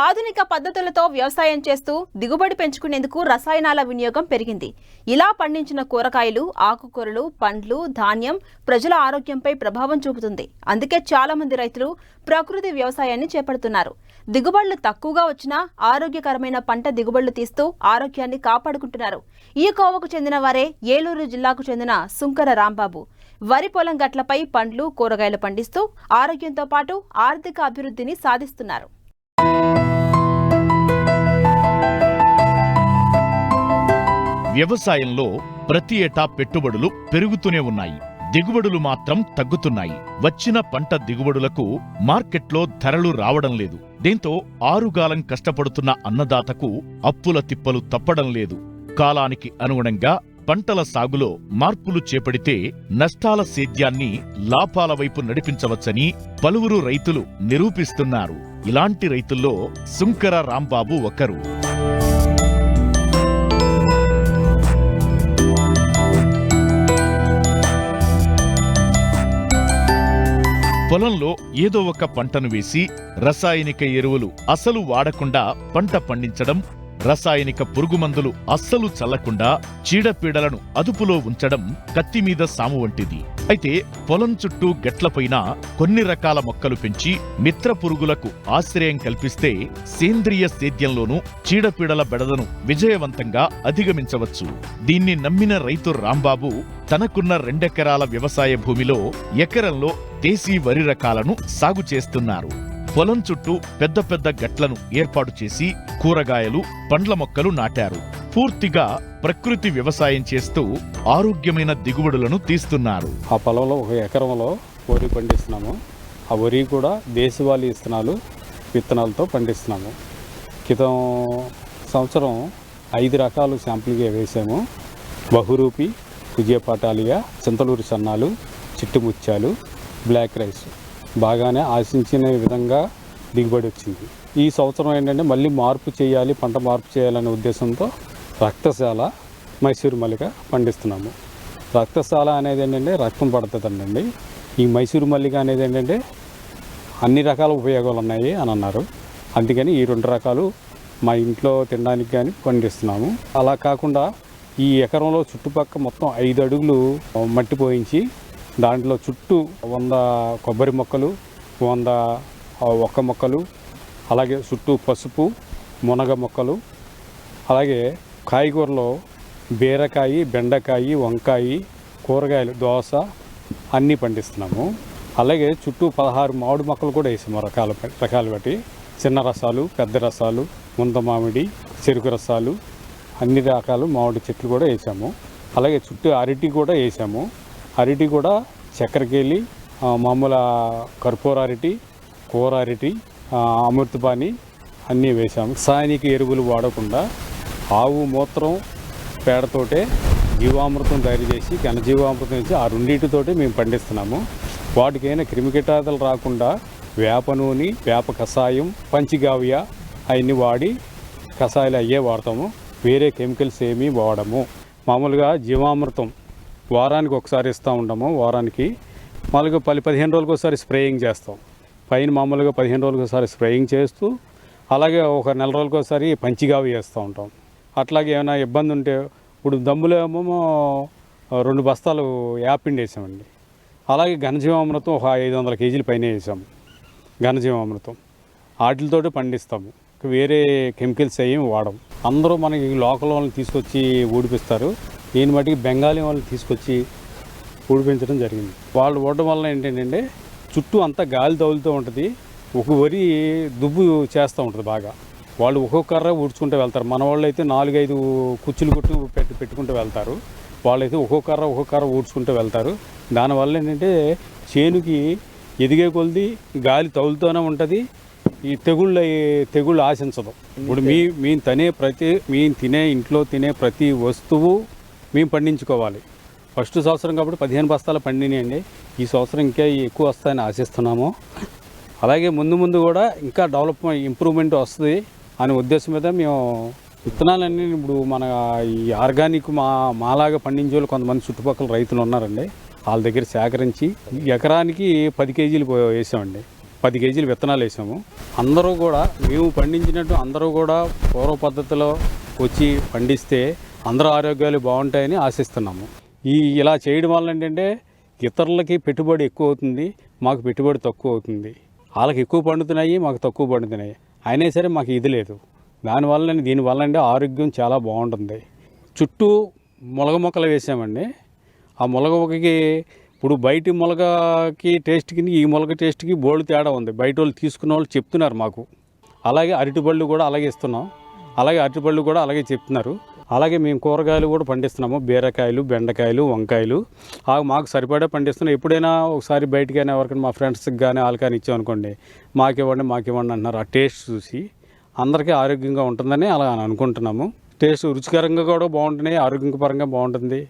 ఆధునిక పద్ధతులతో వ్యవసాయం చేస్తూ దిగుబడి పెంచుకునేందుకు రసాయనాల వినియోగం పెరిగింది. ఇలా పండించిన కూరగాయలు ఆకుకూరలు పండ్లు ధాన్యం ప్రజల ఆరోగ్యంపై ప్రభావం చూపుతుంది. అందుకే చాలా మంది రైతులు ప్రకృతి వ్యవసాయాన్ని చేపడుతున్నారు. దిగుబడులు తక్కువగా వచ్చినా ఆరోగ్యకరమైన పంట దిగుబడులు తీస్తూ ఆరోగ్యాన్ని కాపాడుకుంటున్నారు. ఈ కోవకు చెందిన వారే ఏలూరు జిల్లాకు చెందిన సుంకర రాంబాబు. వరి పొలం గట్లపై పండ్లు కూరగాయలు పండిస్తూ ఆరోగ్యంతో పాటు ఆర్థిక అభివృద్ధిని సాధిస్తున్నారు. వ్యవసాయంలో ప్రతి ఏటా పెట్టుబడులు పెరుగుతూనే ఉన్నాయి. దిగుబడులు మాత్రం తగ్గుతున్నాయి. వచ్చిన పంట దిగుబడులకు మార్కెట్లో ధరలు రావడం లేదు. దీంతో ఆరుగాలం కష్టపడుతున్న అన్నదాతకు అప్పుల తిప్పలు తప్పడం లేదు. కాలానికి అనుగుణంగా పంటల సాగులో మార్పులు చేపడితే నష్టాల సేద్యాన్ని లాభాల వైపు నడిపించవచ్చని పలువురు రైతులు నిరూపిస్తున్నారు. ఇలాంటి రైతుల్లో సుంకర రాంబాబు ఒకరు. పొలంలో ఏదో ఒక పంటను వేసి రసాయనిక ఎరువులు అసలు వాడకుండా పంట పండించడం రసాయనిక పురుగుమందులు అస్సలు చల్లకుండా చీడపీడలను అదుపులో ఉంచడం కత్తి మీద సాము వంటిది. అయితే పొలం చుట్టూ గట్లపైన కొన్ని రకాల మొక్కలు పెంచి మిత్ర పురుగులకు ఆశ్రయం కల్పిస్తే సేంద్రియ సేద్యంలోనూ చీడపీడల బెడదను విజయవంతంగా అధిగమించవచ్చు. దీన్ని నమ్మిన రైతు రాంబాబు తనకున్న రెండెకరాల వ్యవసాయ భూమిలో ఎకరంలో దేశీ వరి రకాలను సాగు చేస్తున్నారు. పొలం చుట్టూ పెద్ద పెద్ద గట్లను ఏర్పాటు చేసి కూరగాయలు పండ్ల మొక్కలు నాటారు. పూర్తిగా ప్రకృతి వ్యవసాయం చేస్తూ ఆరోగ్యమైన దిగుబడులను తీస్తున్నారు. ఆ పొలంలో ఒక ఎకరంలో వరి పండిస్తున్నాము. ఆ వరి కూడా దేశవాళీ విత్తనాలు విత్తనాలతో పండిస్తున్నాము. క్రితం సంవత్సరం ఐదు రకాలు శాంపుల్గా వేసాము. బహురూపి విజయపాటాలియా చింతలూరు సన్నాలు చిట్టుముత్యాలు బ్లాక్ రైస్ బాగానే ఆశించిన విధంగా దిగుబడి వచ్చింది. ఈ సంవత్సరం ఏంటంటే మళ్ళీ మార్పు చేయాలి పంట మార్పు చేయాలనే ఉద్దేశంతో రక్తశాల మైసూరు మల్లిక పండిస్తున్నాము. రక్తశాల అనేది ఏంటంటే రక్తం పడుతుందండి. ఈ మైసూరు మల్లిక అనేది ఏంటంటే అన్ని రకాల ఉపయోగాలు ఉన్నాయి అని అన్నారు. అందుకని ఈ రెండు రకాలు మా ఇంట్లో తినడానికి కానీ పండిస్తున్నాము. అలా కాకుండా ఈ ఎకరంలో చుట్టుపక్కల మొత్తం ఐదు అడుగులు మట్టి పోయించి దాంట్లో చుట్టూ వంద కొబ్బరి మొక్కలు వంద ఒక్క మొక్కలు అలాగే చుట్టూ పసుపు మునగ మొక్కలు అలాగే కాయగూరలో బీరకాయ బెండకాయ వంకాయ కూరగాయలు దోస అన్నీ పండిస్తున్నాము. అలాగే చుట్టూ పదహారు మామిడి మొక్కలు కూడా వేసాము రకాల రకాలు బట్టి. చిన్న రసాలు పెద్ద రసాలు ముంద మామిడి చెరుకు రసాలు అన్ని రకాలు మామిడి చెట్లు కూడా వేసాము. అలాగే చుట్టూ అరటి కూడా వేసాము. అరటి కూడా చక్కెరకేళి మామూలు కర్పూర అరటి కూర అరటి అమృతపాణి అన్నీ వేసాము. సాయనిక ఎరువులు వాడకుండా ఆవు మూత్రం పేడతోటే జీవామృతం తయారు చేసి ఘనజీవామృతం ఇచ్చి ఆ రెండింటితోటి మేము పండిస్తున్నాము. వాటికైనా క్రిమికీటాదులు రాకుండా వేప నూనె వేప కషాయం పంచిగావ్య అవన్నీ వాడి కషాయాలు అయ్యే వాడతాము. వేరే కెమికల్స్ ఏమీ వాడము. మామూలుగా జీవామృతం వారానికి ఒకసారి ఇస్తూ ఉంటాము వారానికి మామూలుగా పది పదిహేను రోజులకు ఒకసారి స్ప్రేయింగ్ చేస్తాం. పైన మామూలుగా పదిహేను రోజులకు ఒకసారి స్ప్రేయింగ్ చేస్తూ అలాగే ఒక నెల రోజులకు ఒకసారి పంచిగావి వేస్తూ ఉంటాం. అట్లాగే ఏమైనా ఇబ్బంది ఉంటే ఇప్పుడు దమ్ములో ఏమో రెండు బస్తాలు యాపిండి వేసామండి. అలాగే ఘనజీవామృతం ఒక ఐదు వందల కేజీలు పైన వేసాము ఘనజీవామృతం. వాటితోటి పండిస్తాము. వేరే కెమికల్స్ ఏమి వాడం అందరూ మనకి లోకల్ వాళ్ళని తీసుకొచ్చి ఊడిపిస్తారు. దీని మటుకి బెంగాలీ వాళ్ళని తీసుకొచ్చి ఊడిపించడం జరిగింది. వాళ్ళు ఊడడం వల్ల ఏంటంటే చుట్టూ అంతా గాలి తగులుతూ ఉంటుంది. ఒక వరి దుబ్బు చేస్తూ ఉంటుంది బాగా. వాళ్ళు ఒక్కొక్కర్ర ఊడ్చుకుంటూ వెళ్తారు. మన వాళ్ళు అయితే నాలుగైదు కుచ్చులు కొట్టు పెట్టి పెట్టుకుంటూ వెళ్తారు. వాళ్ళైతే ఒక్కొక్కర్ర కర్ర ఊడ్చుకుంటూ వెళ్తారు. దానివల్ల ఏంటంటే చేనుకి ఎదిగే కొలిది గాలి తగులుతూనే ఉంటుంది. ఈ తెగుళ్ళ తెగుళ్ళు ఆశించదు. ఇప్పుడు మీ మేము తినే ప్రతి మేము తినే ఇంట్లో తినే ప్రతి వస్తువు మేము పండించుకోవాలి. ఫస్ట్ సంవత్సరం కాబట్టి పదిహేను బస్తాలు పండినాయండి. ఈ సంవత్సరం ఇంకా ఎక్కువ వస్తాయని ఆశిస్తున్నాము. అలాగే ముందు ముందు కూడా ఇంకా డెవలప్మెంట్ ఇంప్రూవ్మెంట్ వస్తుంది. అనే ఉద్దేశం మీద మేము విత్తనాలన్నీ ఇప్పుడు మన ఈ ఆర్గానిక్ మా మాలాగా పండించే వాళ్ళు కొంతమంది చుట్టుపక్కల రైతులు ఉన్నారండి. వాళ్ళ దగ్గర సేకరించి ఎకరానికి పది కేజీలు వేసామండి. పది కేజీలు విత్తనాలు వేసాము. అందరూ కూడా మేము పండించినట్టు అందరూ కూడా పూర్వ పద్ధతిలో వచ్చి పండిస్తే అందరూ ఆరోగ్యాలు బాగుంటాయని ఆశిస్తున్నాము. ఈ ఇలా చేయడం వల్ల ఏంటంటే ఇతరులకి పెట్టుబడి ఎక్కువ అవుతుంది మాకు పెట్టుబడి తక్కువ అవుతుంది. వాళ్ళకి ఎక్కువ పండుతున్నాయి మాకు తక్కువ పండుతున్నాయి. అయినా సరే మాకు ఇది లేదు. దానివల్ల దీనివల్ల అంటే ఆరోగ్యం చాలా బాగుంటుంది. చుట్టూ మొలగ మొక్కలు వేసామండి. ఆ మొలగ మొక్కకి ఇప్పుడు బయటి మొలగకి టేస్ట్కి ఈ మొలగ టేస్ట్కి బోల్డ్ తేడా ఉంది. బయట వాళ్ళు తీసుకున్న వాళ్ళు చెప్తున్నారు మాకు. అలాగే అరటిపళ్ళు కూడా అలాగే ఇస్తున్నాం. అలాగే అరటిపళ్ళు కూడా అలాగే చెప్తున్నారు. అలాగే మేము కూరగాయలు కూడా పండిస్తున్నాము. బీరకాయలు బెండకాయలు వంకాయలు. ఆ మాకు సరిపడా పండిస్తున్నాం. ఎప్పుడైనా ఒకసారి బయటకైనా ఎవరికైనా మా ఫ్రెండ్స్కి కానీ వాళ్ళకైనా ఇచ్చామనుకోండి మాకు ఇవ్వండి మాకు ఇవ్వండి అంటున్నారు. ఆ టేస్ట్ చూసి అందరికీ ఆరోగ్యంగా ఉంటుందని అలా అనుకుంటున్నాము. టేస్ట్ రుచికరంగా కూడా బాగుంటున్నాయి ఆరోగ్యపరంగా బాగుంటుంది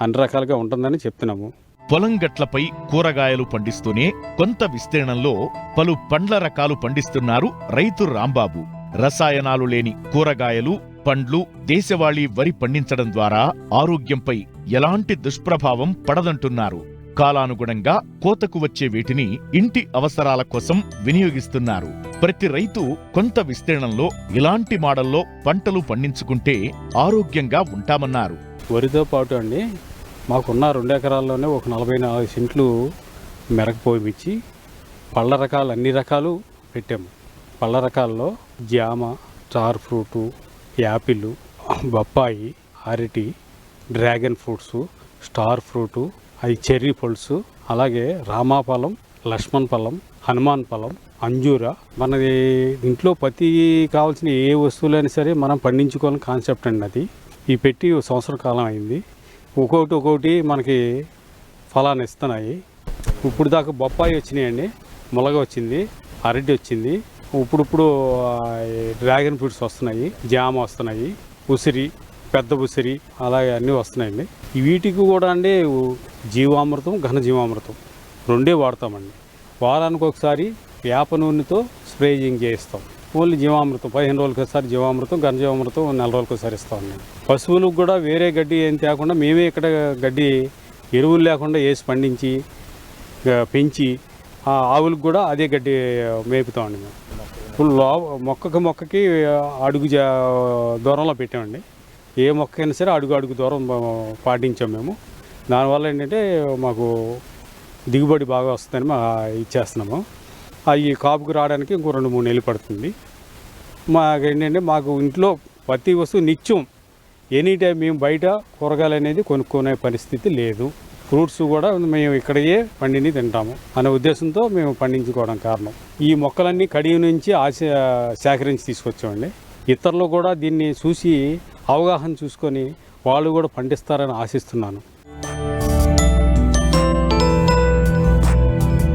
అన్ని రకాలుగా ఉంటుందని చెప్తున్నాము. పొలం గట్లపై కూరగాయలు పండిస్తూనే కొంత విస్తీర్ణంలో పలు పండ్ల రకాలు పండిస్తున్నారు రైతు రాంబాబు. రసాయనాలు లేని కూరగాయలు పండ్లు దేశవాళీ వరి పండించడం ద్వారా ఆరోగ్యంపై ఎలాంటి దుష్ప్రభావం పడదంటున్నారు. కాలానుగుణంగా కోతకు వచ్చే వీటిని ఇంటి అవసరాల కోసం వినియోగిస్తున్నారు. ప్రతి రైతు కొంత విస్తీర్ణంలో ఇలాంటి మాడల్లో పంటలు పండించుకుంటే ఆరోగ్యంగా ఉంటామన్నారు. వరితో పాటు అండి మాకున్న రెండు ఎకరాల్లోనే ఒక నలభై నాలుగు సెంట్లు మిరకపోయిమిచ్చి పళ్ళ రకాలు అన్ని రకాలు పెట్టాము. పళ్ళ రకాల్లో జామ స్టార్ ఫ్రూటు యాపిల్ బొప్పాయి అరటి డ్రాగన్ ఫ్రూట్స్ స్టార్ ఫ్రూటు అవి చెర్రీ పళ్ళు అలాగే రామాఫలం లక్ష్మణ్ ఫలం హనుమాన్ ఫలం అంజూర. మనది ఇంట్లో ప్రతి కావాల్సిన ఏ వస్తువులైనా సరే మనం పండించుకోవాలని కాన్సెప్ట్ అండి అది. ఈ పెట్టి ఓ కాలం అయింది. ఒక్కొక్కటి ఒక్కొక్కటి మనకి ఫలాన్ని ఇస్తున్నాయి. ఇప్పుడు దాకా బొప్పాయి వచ్చినాయండి మొలగ వచ్చింది అరటి వచ్చింది ఇప్పుడిప్పుడు డ్రాగన్ ఫ్రూట్స్ వస్తున్నాయి జామ వస్తున్నాయి ఉసిరి పెద్ద ఉసిరి అలాగే అన్నీ వస్తున్నాయండి. వీటికి కూడా అండి జీవామృతం ఘన జీవామృతం రెండే వాడతామండి. వారానికి ఒకసారి వేప నూనెతో స్ప్రేజింగ్ చేయిస్తాం. ఓన్లీ జీవామృతం పదిహేను రోజులకి ఒకసారి జీవామృతం ఘన జీవామృతం నెల రోజులకి ఒకసారి నేను పశువులకు కూడా వేరే గడ్డి ఏం తేకుండా మేమే ఇక్కడ గడ్డి ఎరువులు లేకుండా వేసి పండించి పెంచి ఆవులకు కూడా అదే గడ్డి మేపుతామండి మేము. ఇప్పుడు లో మొక్కకి మొక్కకి అడుగు జా- దూరంలో పెట్టామండి. ఏ మొక్క అయినా సరే అడుగు అడుగు దూరం పాటించాం మేము. దానివల్ల ఏంటంటే మాకు దిగుబడి బాగా వస్తుందని మా ఇచ్చేస్తున్నాము. అవి కాపుకు రావడానికి ఇంకో రెండు మూడు నెలలు పడుతుంది. మాకు ఏంటంటే మాకు ఇంట్లో ప్రతి వస్తువు నిత్యం ఎనీ టైం మేము బయట కూరగాయలు అనేది కొనుక్కునే పరిస్థితి లేదు. ఫ్రూట్స్ కూడా మేము ఇక్కడయే పండిని తింటాము అనే ఉద్దేశంతో మేము పండించుకోవడం కారణం. ఈ మొక్కలన్నీ కడియం నుంచి ఆశ సేకరించి తీసుకొచ్చామండి. ఇతరులు కూడా దీన్ని చూసి అవగాహన చూసుకొని వాళ్ళు కూడా పండిస్తారని ఆశిస్తున్నాను.